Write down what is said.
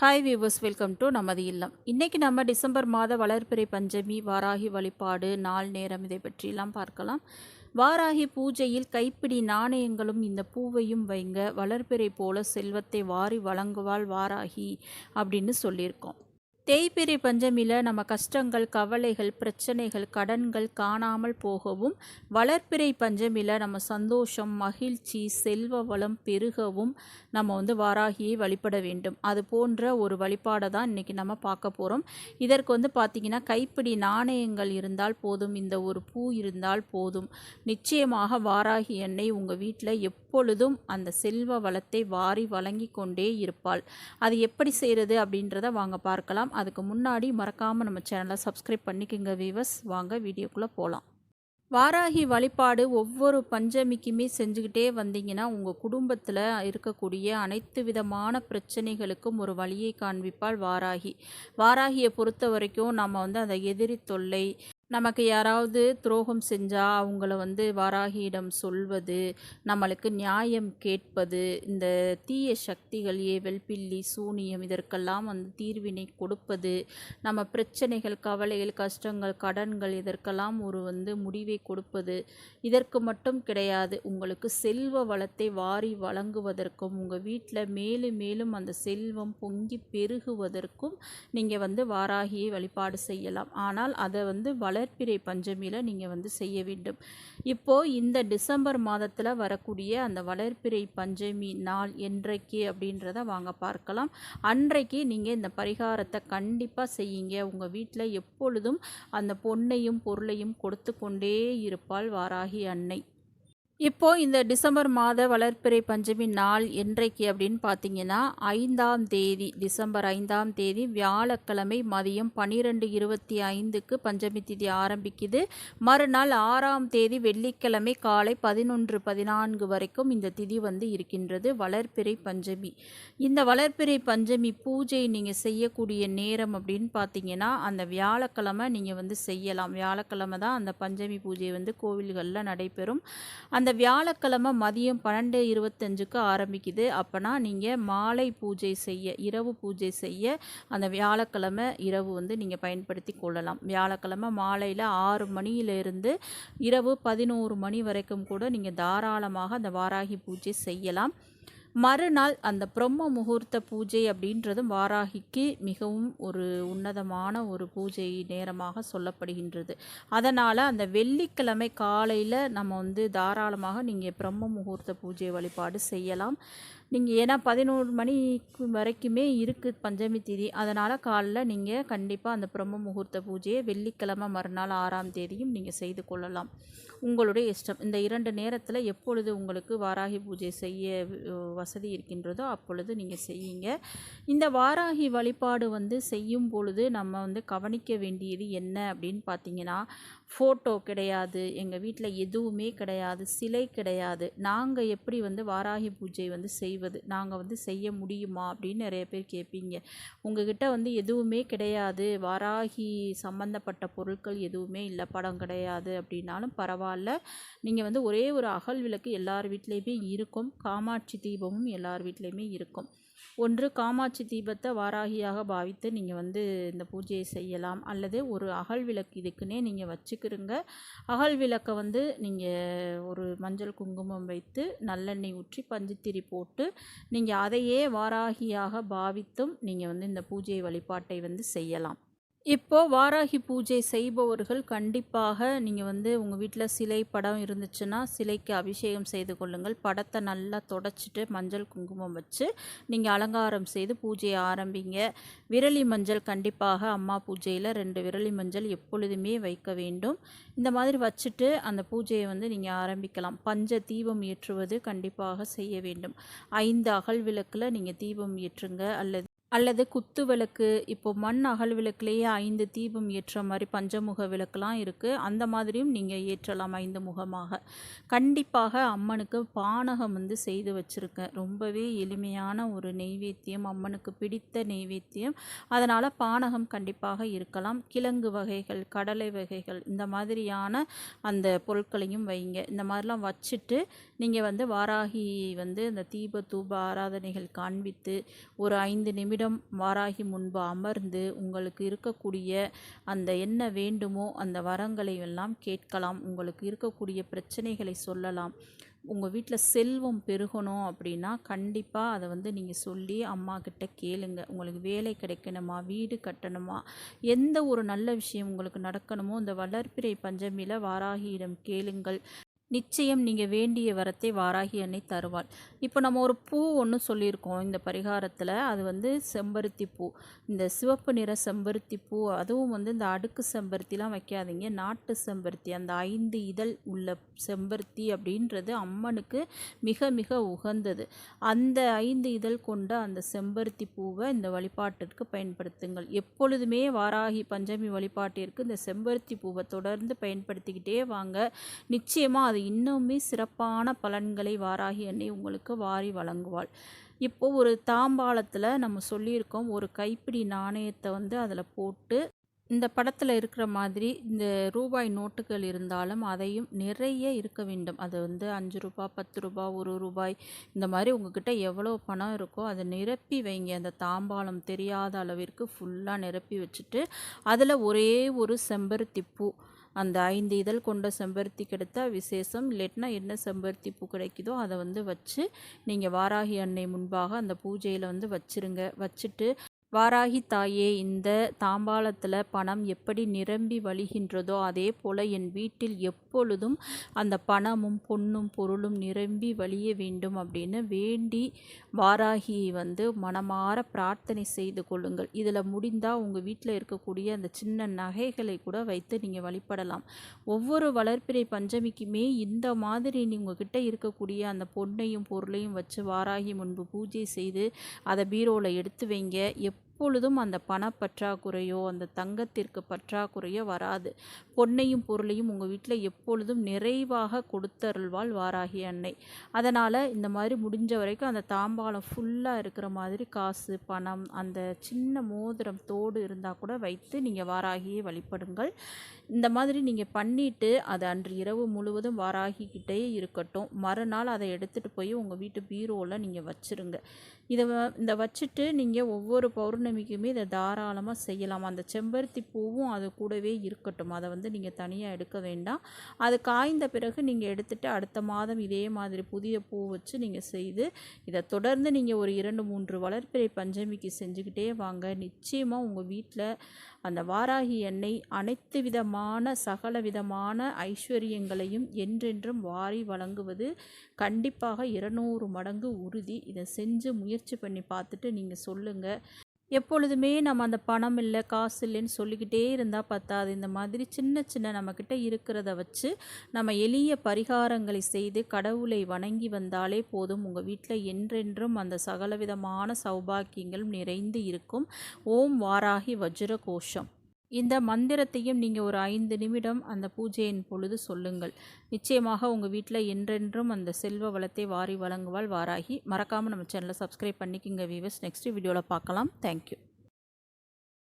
Hi viewers welcome to நமது இல்லம். இன்றைக்கி நம்ம டிசம்பர் மாத வளர்பிறை பஞ்சமி வாராகி வழிபாடு நாள் நேரம் இதை பற்றியெல்லாம் பார்க்கலாம். வாராகி பூஜையில் கைப்பிடி நாணயங்களும் இந்த பூவையும் வைங்க. வளர்பிறை போல செல்வத்தை வாரி வழங்குவாள் வாராகி அப்படின்னு சொல்லியிருக்கோம். தேய்பிரி பஞ்சமியில் நம்ம கஷ்டங்கள் கவலைகள் பிரச்சனைகள் கடன்கள் காணாமல் போகவும் வளர்ப்பிறை பஞ்சமியில் நம்ம சந்தோஷம் மகிழ்ச்சி செல்வ வளம் பெருகவும் நம்ம வந்து வாராகியை வழிபட வேண்டும். அது போன்ற ஒரு வழிபாடை தான் இன்றைக்கி நம்ம பார்க்க போகிறோம் இதற்கு வந்து பார்த்திங்கன்னா கைப்பிடி நாணயங்கள் இருந்தால் போதும் இந்த ஒரு பூ இருந்தால் போதும். நிச்சயமாக வாராகி எண்ணெய் உங்கள் வீட்டில் எப்பொழுதும் அந்த செல்வ வளத்தை வாரி வழங்கி கொண்டே இருப்பாள். அது எப்படி செய்கிறது அப்படின்றத வாங்க பார்க்கலாம். அதுக்கு முன்னாடி மறக்காமல் நம்ம சேனலை சப்ஸ்கிரைப் பண்ணிக்கோங்க வீவர்ஸ் வாங்க வீடியோக்குள்ளே போகலாம் வாராகி வழிபாடு ஒவ்வொரு பஞ்சமிக்குமே செஞ்சுக்கிட்டே வந்தீங்கன்னா உங்கள் குடும்பத்தில் இருக்கக்கூடிய அனைத்து விதமான பிரச்சனைகளுக்கும் ஒரு வழியை காண்பிப்பால் வாராகி. வாராகியை பொறுத்த வரைக்கும் நம்ம வந்து அந்த எதிரி தொல்லை நமக்கு யாராவது துரோகம் செஞ்சால் அவங்கள வந்து வாராகியிடம் சொல்வது நம்மளுக்கு நியாயம் கேட்பது இந்த தீய சக்திகள் ஏவல் பில்லி சூனியம் இதற்கெல்லாம் வந்து தீர்வினை கொடுப்பது நம்ம பிரச்சனைகள் கவலைகள் கஷ்டங்கள் கடன்கள் இதற்கெல்லாம் ஒரு வந்து முடிவை கொடுப்பது இதற்கு மட்டும் கிடையாது. உங்களுக்கு செல்வ வளத்தை வாரி வழங்குவதற்கும் உங்கள் வீட்டில் மேலும் மேலும் அந்த செல்வம் பொங்கி பெருகுவதற்கும் நீங்கள் வந்து வாராகியை வழிபாடு செய்யலாம். ஆனால் அதை வந்து வள வளர்ப்பிறை பஞ்சமியில் நீங்கள் வந்து செய்ய வேண்டும். இப்போது இந்த டிசம்பர் மாதத்தில் வரக்கூடிய அந்த வளர்ப்பிறை பஞ்சமி நாள் என்றைக்கு அப்படின்றத வாங்க பார்க்கலாம். அன்றைக்கு நீங்கள் இந்த பரிகாரத்தை கண்டிப்பாக செய்யுங்க. உங்கள் வீட்டில் எப்பொழுதும் அந்த பொன்னையும் பொருளையும் கொடுத்து கொண்டே இருப்பாள் வாராகி அன்னை. இப்போ இந்த டிசம்பர் மாத வளர்ப்பிறை பஞ்சமி நாள் என்றைக்கு அப்படின்னு பார்த்தீங்கன்னா ஐந்தாம் தேதி டிசம்பர் ஐந்தாம் தேதி வியாழக்கிழமை மதியம் பன்னிரெண்டு இருபத்தி ஐந்துக்கு பஞ்சமி திதி ஆரம்பிக்குது. மறுநாள் ஆறாம் தேதி வெள்ளிக்கிழமை காலை பதினொன்று பதினான்கு வரைக்கும் இந்த திதி வந்து இருக்கின்றது வளர்ப்பிறை பஞ்சமி. இந்த வளர்ப்பிறை பஞ்சமி பூஜை நீங்கள் செய்யக்கூடிய நேரம் அப்படின்னு பார்த்தீங்கன்னா அந்த வியாழக்கிழமை நீங்கள் வந்து செய்யலாம். வியாழக்கிழமை தான் அந்த பஞ்சமி பூஜை வந்து கோவில்களில் நடைபெறும். அந்த அந்த வியாழக்கிழமை மதியம் பன்னெண்டு இருபத்தஞ்சுக்கு ஆரம்பிக்குது. அப்போனா நீங்கள் மாலை பூஜை செய்ய இரவு பூஜை செய்ய அந்த வியாழக்கிழமை இரவு வந்து நீங்கள் பயன்படுத்தி கொள்ளலாம். வியாழக்கிழமை மாலையில் ஆறு மணியிலிருந்து இரவு பதினோரு மணி வரைக்கும் கூட நீங்கள் தாராளமாக அந்த வாராகி பூஜை செய்யலாம். மறுநாள் அந்த பிரம்ம முகூர்த்த பூஜை அப்படின்றதும் வாராகிக்கு மிகவும் ஒரு உன்னதமான ஒரு பூஜை நேரமாக சொல்லப்படுகின்றது. அதனால் அந்த வெள்ளிக்கிழமை காலையில் நம்ம வந்து தாராளமாக நீங்கள் பிரம்ம முகூர்த்த பூஜை வழிபாடு செய்யலாம். நீங்கள் ஏன்னா பதினோரு மணிக்கு வரைக்குமே இருக்குது பஞ்சமி தேதி. அதனால் காலைல நீங்கள் கண்டிப்பாக அந்த பிரம்ம முகூர்த்த பூஜையை வெள்ளிக்கிழமை மறுநாள் ஆறாம் தேதியும் நீங்கள் செய்து கொள்ளலாம். உங்களுடைய இஷ்டம். இந்த இரண்டு நேரத்தில் எப்பொழுது உங்களுக்கு வாராகி பூஜை செய்ய வசதி இருக்கின்றதோ அப்பொழுது நீங்கள் செய்யுங்க. இந்த வாராகி வழிபாடு வந்து செய்யும் பொழுது நம்ம வந்து கவனிக்க வேண்டியது என்ன அப்படின்னு பார்த்தீங்கன்னா ஃபோட்டோ கிடையாது எங்கள் வீட்டில் எதுவுமே கிடையாது சிலை கிடையாது. நாங்கள் எப்படி வந்து வாராகி பூஜை வந்து செய்வது நாங்கள் வந்து செய்ய முடியுமா அப்படின்னு நிறைய பேர் கேட்பீங்க. உங்ககிட்ட வந்து எதுவுமே கிடையாது வாராகி சம்மந்தப்பட்ட பொருட்கள் எதுவுமே இல்லை படம் கிடையாது அப்படின்னாலும் பரவாயில்ல. நீங்கள் வந்து ஒரே ஒரு அகல் விளக்கு எல்லார் வீட்லேயுமே இருக்கும் காமாட்சி தீபமும் எல்லார் வீட்லேயுமே இருக்கும். ஒன்று காமாட்சி தீபத்தை வாராகியாக பாவித்து நீங்கள் வந்து இந்த பூஜையை செய்யலாம். அல்லது ஒரு அகல் விளக்கு இதுக்குன்னே நீங்கள் வச்சுக்கிறங்க அகல் விளக்கை வந்து நீங்கள் ஒரு மஞ்சள் குங்குமம் வைத்து நல்லெண்ணெய் ஊற்றி பஞ்சுத்திரி போட்டு நீங்கள் அதையே வாராகியாக பாவித்தும் நீங்கள் வந்து இந்த பூஜை வழிபாட்டை வந்து செய்யலாம். இப்போது வாராகி பூஜை செய்பவர்கள் கண்டிப்பாக நீங்கள் வந்து உங்கள் வீட்டில் சிலை படம் இருந்துச்சுன்னா சிலைக்கு அபிஷேகம் செய்து கொள்ளுங்கள். படத்தை நல்லா தொடச்சிட்டு மஞ்சள் குங்குமம் வச்சு நீங்கள் அலங்காரம் செய்து பூஜையை ஆரம்பிங்க. விரலி மஞ்சள் கண்டிப்பாக அம்மா பூஜையில் ரெண்டு விரலி மஞ்சள் எப்பொழுதுமே வைக்க வேண்டும். இந்த மாதிரி வச்சுட்டு அந்த பூஜையை வந்து நீங்கள் ஆரம்பிக்கலாம். பஞ்ச தீபம் ஏற்றுவது கண்டிப்பாக செய்ய வேண்டும். ஐந்து அகல் விளக்கில் நீங்கள் தீபம் ஏற்றுங்க அல்லது அல்லது குத்து விளக்கு இப்போ மண் அகல் விளக்குலேயே ஐந்து தீபம் ஏற்ற மாதிரி பஞ்சமுக விளக்குலாம் இருக்குது அந்த மாதிரியும் நீங்கள் ஏற்றலாம் ஐந்து முகமாக. கண்டிப்பாக அம்மனுக்கு பானகம் வந்து செய்து வச்சுருக்கேன். ரொம்பவே எளிமையான ஒரு நெய்வேத்தியம் அம்மனுக்கு பிடித்த நெய்வேத்தியம். அதனால் பானகம் கண்டிப்பாக இருக்கலாம். கிழங்கு வகைகள் கடலை வகைகள் இந்த மாதிரியான அந்த பொருட்களையும் வைங்க. இந்த மாதிரிலாம் வச்சுட்டு நீங்கள் வந்து வாராகி வந்து அந்த தீப தூப ஆராதனைகள் காண்பித்து ஒரு ஐந்து நிமிடம் நிமிடம் வாராகி முன்பு அமர்ந்து உங்களுக்கு இருக்கக்கூடிய அந்த என்ன வேண்டுமோ அந்த வரங்களை எல்லாம் கேட்கலாம் உங்களுக்கு இருக்கக்கூடிய பிரச்சனைகளை சொல்லலாம். உங்கள் வீட்டில் செல்வம் பெருகணும் அப்படின்னா கண்டிப்பாக அதை வந்து நீங்கள் சொல்லி அம்மா கிட்ட கேளுங்க. உங்களுக்கு வேலை கிடைக்கணுமா வீடு கட்டணுமா எந்த ஒரு நல்ல விஷயம் உங்களுக்கு நடக்கணுமோ இந்த வளர்ப்பிறை பஞ்சமியில் வாராகியிடம் கேளுங்கள். நிச்சயம் நீங்கள் வேண்டிய வரத்தை வாராகி அன்னை தருவாள். இப்போ நம்ம ஒரு பூ ஒன்று சொல்லியிருக்கோம். இந்த பரிகாரத்தில் அது வந்து செம்பருத்தி பூ. இந்த சிவப்பு நிற செம்பருத்தி பூ அதுவும் வந்து இந்த அடுக்கு செம்பருத்திலாம் வைக்காதீங்க. நாட்டு செம்பருத்தி அந்த ஐந்து இதழ் உள்ள செம்பருத்தி அப்படின்றது அம்மனுக்கு மிக மிக உகந்தது. அந்த ஐந்து இதழ் கொண்ட அந்த செம்பருத்தி பூவை இந்த வழிபாட்டிற்கு பயன்படுத்துங்கள். எப்பொழுதுமே வாராகி பஞ்சமி வழிபாட்டிற்கு இந்த செம்பருத்தி பூவை தொடர்ந்து பயன்படுத்திக்கிட்டே வாங்க. நிச்சயமாக அது இன்னுமே சிறப்பான பலன்களை வாராகி அன்னை உங்களுக்கு வாரி வழங்குவாள். இப்போ ஒரு தாம்பாளத்தில் நம்ம சொல்லியிருக்கோம் ஒரு கைப்பிடி நாணயத்தை வந்து அதில் போட்டு இந்த படத்தில் இருக்கிற மாதிரி இந்த ரூபாய் நோட்டுகள் இருந்தாலும் அதையும் நிறைய இருக்க வேண்டும். அது வந்து அஞ்சு ரூபா பத்து ரூபா ஒரு ரூபாய் இந்த மாதிரி உங்ககிட்ட எவ்வளோ பணம் இருக்கோ அதை நிரப்பி வைங்க. அந்த தாம்பாளம் தெரியாத அளவிற்கு ஃபுல்லாக நிரப்பி வச்சுட்டு அதில் ஒரே ஒரு செம்பருத்தி பூ அந்த ஐந்து இதழ் கொண்ட செம்பருத்தி கிடைத்தா விசேஷம். இல்லைன்னா என்ன செம்பருத்தி பூ கிடைக்குதோ அதை வந்து வச்சு நீங்கள் வாராகி அன்னை முன்பாக அந்த பூஜையில் வந்து வச்சுருங்க. வச்சுட்டு வாராகி தாயே இந்த தாம்பாளத்தில் பணம் எப்படி நிரம்பி வழிகின்றதோ அதே போல் என் வீட்டில் எப்பொழுதும் அந்த பணமும் பொன்னும் பொருளும் நிரம்பி வழிய வேண்டும் அப்படின்னு வேண்டி வாராகியை வந்து மனமாற பிரார்த்தனை செய்து கொள்ளுங்கள். இதில் முடிந்தால் உங்கள் வீட்டில் இருக்கக்கூடிய அந்த சின்ன நகைகளை கூட வைத்து நீங்கள் வழிபடலாம். ஒவ்வொரு வளர்ப்பிறை பஞ்சமிக்குமே இந்த மாதிரி உங்ககிட்ட இருக்கக்கூடிய அந்த பொண்ணையும் பொருளையும் வச்சு வாராகி முன்பு பூஜை செய்து அதை பீரோவில் எடுத்து வைங்க. எப் எப்பொழுதும் அந்த பணப்பற்றாக்குறையோ அந்த தங்கத்திற்கு பற்றாக்குறையோ வராது. பொன்னையும் பொருளையும் உங்கள் வீட்டில் எப்பொழுதும் நிறைவாக கொடுத்தருள்வாள் வாராகி அன்னை. அதனால் இந்த மாதிரி முடிஞ்ச வரைக்கும் அந்த தாம்பாளம் ஃபுல்லாக இருக்கிற மாதிரி காசு பணம் அந்த சின்ன மோதிரம் தோடு இருந்தால் கூட வைத்து நீங்கள் வாராகியை வழிபடுங்கள். இந்த மாதிரி நீங்கள் பண்ணிவிட்டு அது அன்று இரவு முழுவதும் வாராகிக்கிட்டே இருக்கட்டும். மறுநாள் அதை எடுத்துகிட்டு போய் உங்கள் வீட்டு பீரோவில் நீங்கள் வச்சுருங்க. இதை இந்த வச்சுட்டு நீங்கள் ஒவ்வொரு பௌர்ணமிக்குமே இதை தாராளமாக செய்யலாம். அந்த செம்பருத்தி பூவும் அது கூடவே இருக்கட்டும். அதை வந்து நீங்கள் தனியாக எடுக்க வேண்டாம். அது காய்ந்த பிறகு நீங்கள் எடுத்துகிட்டு அடுத்த மாதம் இதே மாதிரி புதிய பூ வச்சு நீங்கள் செய்து இதை தொடர்ந்து நீங்கள் ஒரு இரண்டு மூன்று வளர்ப்பிறை பஞ்சமிக்கு செஞ்சுக்கிட்டே வாங்க. நிச்சயமாக உங்கள் வீட்டில் அந்த வாராகி எண்ணெய் அனைத்து விதமான சகல விதமான ஐஸ்வர்யங்களையும் என்றென்றும் வாரி வழங்குவது கண்டிப்பாக இருநூறு மடங்கு உறுதி. இதை செஞ்சு முயற்சி பண்ணி பார்த்துட்டு நீங்கள் சொல்லுங்கள் எப்பொழுதுமே நம்ம அந்த பணம் இல்லை காசு இல்லைன்னு சொல்லிக்கிட்டே இருந்தால் பத்தாது. இந்த மாதிரி சின்ன சின்ன நம்மக்கிட்ட இருக்கிறத வச்சு நம்ம எளிய பரிகாரங்களை செய்து கடவுளை வணங்கி வந்தாலே போதும். உங்கள் வீட்டில் என்றென்றும் அந்த சகலவிதமான சௌபாக்கியங்கள் நிறைந்து இருக்கும். ஓம் வாராகி வஜ்ர கோஷம் இந்த மந்திரத்தையும் நீங்கள் ஒரு ஐந்து நிமிடம் அந்த பூஜையின் பொழுது சொல்லுங்கள். நிச்சயமாக உங்கள் வீட்டில் என்றென்றும் அந்த செல்வ வளத்தை வாரி வழங்குவாள் வாராகி. மறக்காமல் நம்ம சேனலை சப்ஸ்கிரைப் பண்ணிக்கிங்க வீவர்ஸ் நெக்ஸ்ட் வீடியோவில் பார்க்கலாம். தேங்க்யூ